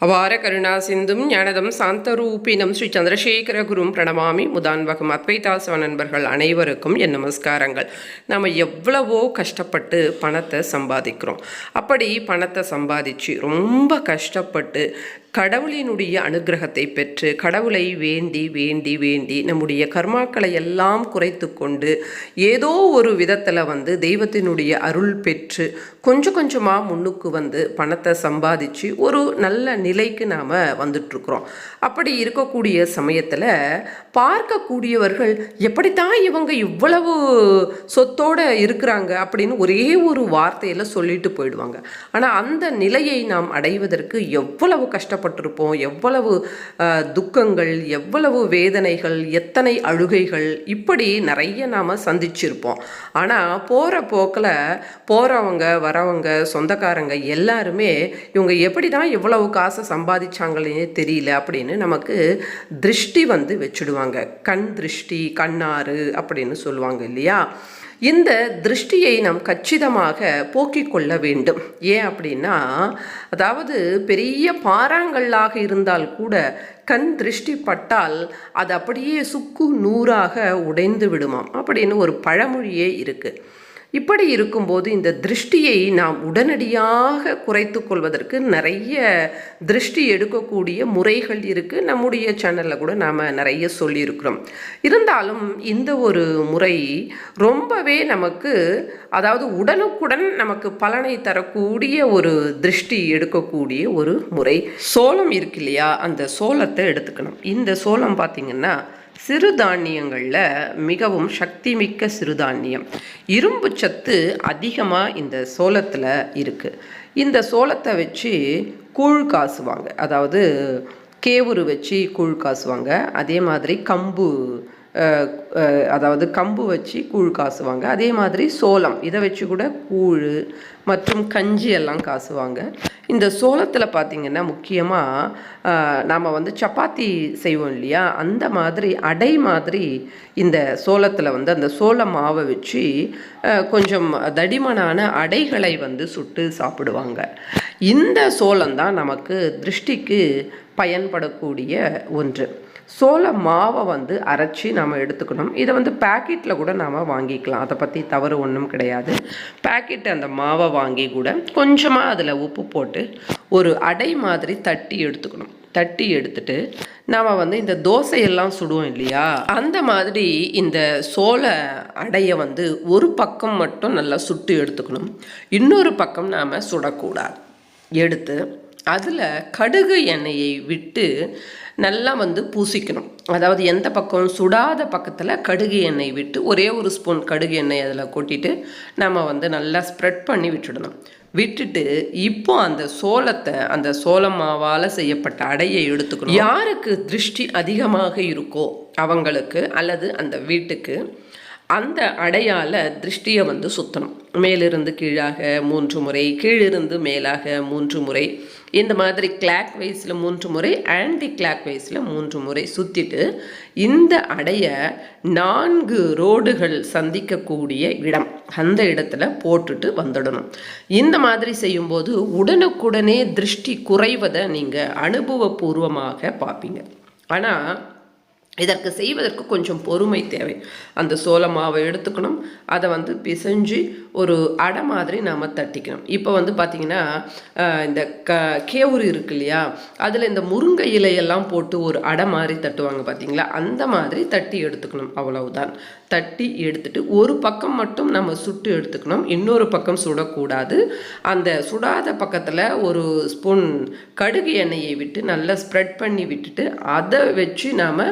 அபார கருணா சிந்தும் ஞானதம் சாந்தரூபினம் ஸ்ரீ சந்திரசேகர குரும் பிரணமாமி முதான்வகம் அத்வைதாசவ நண்பர்கள் அனைவருக்கும் என் நமஸ்காரங்கள். நாம் எவ்வளவோ கஷ்டப்பட்டு பணத்தை சம்பாதிக்கிறோம். அப்படி பணத்தை சம்பாதிச்சு ரொம்ப கஷ்டப்பட்டு கடவுளினுடைய அனுகிரகத்தை பெற்று கடவுளை வேண்டி வேண்டி வேண்டி நம்முடைய கர்மாக்களை எல்லாம் குறைத்து கொண்டு ஏதோ ஒரு விதத்தில் வந்து தெய்வத்தினுடைய அருள் பெற்று கொஞ்சம் கொஞ்சமாக முன்னுக்கு வந்து பணத்தை சம்பாதிச்சு ஒரு நல்ல நிலைக்கு நாம் வந்துட்டுருக்குறோம் அப்படி இருக்கக்கூடிய சமயத்தில் பார்க்கக்கூடியவர்கள் எப்படித்தான் இவங்க இவ்வளவு சொத்தோடு இருக்கிறாங்க? அப்படின்னு ஒரே ஒரு வார்த்தையில் சொல்லிட்டு போயிடுவாங்க. ஆனால் அந்த நிலையை நாம் அடைவதற்கு எவ்வளவு கஷ்டப்பட்டிருப்போம் எவ்வளவு துக்கங்கள் எவ்வளவு வேதனைகள் எத்தனை அழுகைகள் இப்படி நிறைய நாம் சந்திச்சிருப்போம். ஆனால் போகிற போக்கில் போகிறவங்க வரவங்க சொந்தக்காரங்க எல்லாருமே இவங்க எப்படி தான் இவ்வளவு காசு சம்பாதிச்சாங்களே தெரியல அப்படின்னு நமக்கு திருஷ்டி வந்து வச்சுடுவாங்க. கண் திருஷ்டி கண்ணாறு அப்படின்னு சொல்லுவாங்க இல்லையா? இந்த திருஷ்டியை நாம் கச்சிதமாக போக்கிக் கொள்ள வேண்டும். ஏன் அப்படின்னா அதாவது பெரிய பாறாங்கல்லாக இருந்தால் கூட கண் திருஷ்டி பட்டால் அது அப்படியே சுக்கு நூறாக உடைந்து விடுமாம் அப்படின்னு ஒரு பழமொழியே இருக்குது இப்படி இருக்கும்போது இந்த திருஷ்டியை நாம் உடனடியாக குறைத்து கொள்வதற்கு நிறைய திருஷ்டி எடுக்கக்கூடிய முறைகள் இருக்குது நம்முடைய சேனலில் கூட நாம் நிறைய சொல்லியிருக்கிறோம். இருந்தாலும் இந்த ஒரு முறை ரொம்பவே நமக்கு அதாவது உடனுக்குடன் நமக்கு பலனை தரக்கூடிய ஒரு திருஷ்டி எடுக்கக்கூடிய ஒரு முறை. சோளம் இருக்கு இல்லையா? அந்த சோளத்தை எடுத்துக்கணும். இந்த சோளம் பார்த்திங்கன்னா சிறுதானியங்களில் மிகவும் சக்தி மிக்க சிறுதானியம். இரும்பு சத்து அதிகமாக இந்த சோளத்தில் இருக்குது இந்த சோளத்தை வச்சு கூழ் காசுவாங்க. அதாவது கேவுரு வச்சு கூழ் காசுவாங்க. அதே மாதிரி கம்பு அதாவது கம்பு வச்சு கூழ் காசுவாங்க. அதே மாதிரி சோளம். இதை வச்சு கூட கூழ் மற்றும் கஞ்சி எல்லாம் காசுவாங்க. இந்த சோளத்தில் பார்த்திங்கன்னா முக்கியமாக நாம் வந்து சப்பாத்தி செய்வோம் இல்லையா? அந்த மாதிரி அடை மாதிரி இந்த சோளத்தில் வந்து அந்த சோள மாவை வச்சு கொஞ்சம் தடிமனான அடைகளை வந்து சுட்டு சாப்பிடுவாங்க. இந்த சோளம் தான் நமக்கு திருஷ்டிக்கு பயன்படக்கூடிய ஒன்று. சோள மாவை வந்து அரைச்சி நாம் எடுத்துக்கணும். இதை வந்து பேக்கெட்டில் கூட நாம் வாங்கிக்கலாம். அதை பற்றி தவறு ஒன்றும் கிடையாது. பேக்கெட் அந்த மாவை வாங்கி கூட கொஞ்சமாக அதில் உப்பு போட்டு ஒரு அடை மாதிரி தட்டி எடுத்துக்கணும். தட்டி எடுத்துட்டு நாம் வந்து இந்த தோசையெல்லாம் சுடுவோம் இல்லையா? அந்த மாதிரி இந்த சோள அடையை வந்து ஒரு பக்கம் மட்டும் நல்லா சுட்டு எடுத்துக்கணும். இன்னொரு பக்கம் நாம் சுடக்கூடாது. எடுத்து அதில் கடுகு எண்ணெயை விட்டு நல்லா வந்து பூசிக்கணும். அதாவது எந்த பக்கம் சுடாத பக்கத்தில் கடுகு எண்ணெய் விட்டு ஒரே ஒரு ஸ்பூன் கடுகு எண்ணெய் அதில் கொட்டிட்டு நம்ம வந்து நல்லா ஸ்ப்ரெட் பண்ணி விட்டுடணும். விட்டுட்டு இப்போ அந்த சோளத்தை அந்த சோள மாவால் செய்யப்பட்ட அடையை எடுத்துக்கணும். யாருக்கு திருஷ்டி அதிகமாக இருக்கோ அவங்களுக்கு அல்லது அந்த வீட்டுக்கு அந்த அடையால் திருஷ்டியை வந்து சுற்றணும் மேலிருந்து கீழாக மூன்று முறை கீழிருந்து மேலாக மூன்று முறை. இந்த மாதிரி கிளாக் வைஸில் மூன்று முறை ஆன்டி கிளாக் வைஸில் மூன்று முறை சுற்றிட்டு இந்த அடைய நான்கு ரோடுகள் சந்திக்கக்கூடிய இடம். அந்த இடத்துல போட்டுட்டு வந்துடணும். இந்த மாதிரி செய்யும்போது உடனுக்குடனே திருஷ்டி குறைவதை நீங்கள் அனுபவபூர்வமாக பார்ப்பீங்க. ஆனால் இதற்கு செய்வதற்கு கொஞ்சம் பொறுமை தேவை. அந்த சோள மாவை எடுத்துக்கணும். அதை வந்து பிசைஞ்சு ஒரு அடை மாதிரி நாம் தட்டிக்கணும். இப்போ வந்து பார்த்திங்கன்னா இந்த க கேவுரு இருக்கு இல்லையா? அதில் இந்த முருங்கை இலையெல்லாம் போட்டு ஒரு அடை மாதிரி தட்டுவாங்க பார்த்திங்களா அந்த மாதிரி தட்டி எடுத்துக்கணும். அவ்வளவுதான். தட்டி எடுத்துட்டு ஒரு பக்கம் மட்டும் நம்ம சுட்டு எடுத்துக்கணும். இன்னொரு பக்கம் சுடக்கூடாது. அந்த சுடாத பக்கத்தில் ஒரு ஸ்பூன் கடுகு எண்ணெயை விட்டு நல்லா ஸ்ப்ரெட் பண்ணி விட்டுட்டு அதை வச்சு நாம்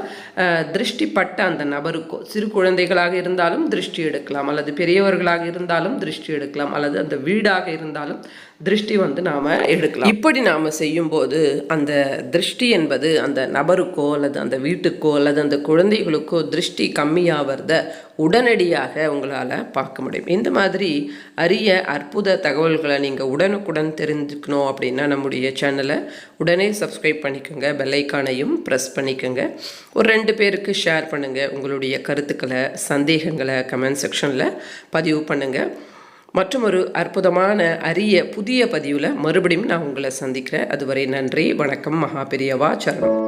திருஷ்டி பட்ட அந்த நபருக்கோ சிறு குழந்தைகளாக இருந்தாலும் திருஷ்டி எடுக்கலாம் அல்லது பெரியவர்களாக இருந்தாலும் திருஷ்டி எடுக்கலாம் அல்லது அந்த வீடாக இருந்தாலும் திருஷ்டி வந்து நாம் எடுக்கலாம். இப்படி நாம் செய்யும்போது அந்த திருஷ்டி என்பது அந்த நபருக்கோ அல்லது அந்த வீட்டுக்கோ அல்லது அந்த குழந்தைகளுக்கோ திருஷ்டி கம்மியாகிறத உடனடியாக உங்களால் பார்க்க முடியும். இந்த மாதிரி அரிய அற்புத தகவல்களை நீங்கள் உடனுக்குடன் தெரிஞ்சுக்கணும் அப்படின்னா நம்முடைய சேனலை உடனே சப்ஸ்கிரைப் பண்ணிக்கோங்க. பெல்லைக்கானையும் ப்ரெஸ் பண்ணிக்கோங்க. ஒரு ரெண்டு பேருக்கு ஷேர் பண்ணுங்கள் உங்களுடைய கருத்துக்களை சந்தேகங்களை கமெண்ட் செக்ஷனில் பதிவு பண்ணுங்கள் மற்றும் ஒரு அற்புதமான அரிய புதிய பதிவில் மறுபடியும் நான் உங்களை சந்திக்கிறேன். அதுவரை நன்றி வணக்கம் மகாபெரியவா சரணம்.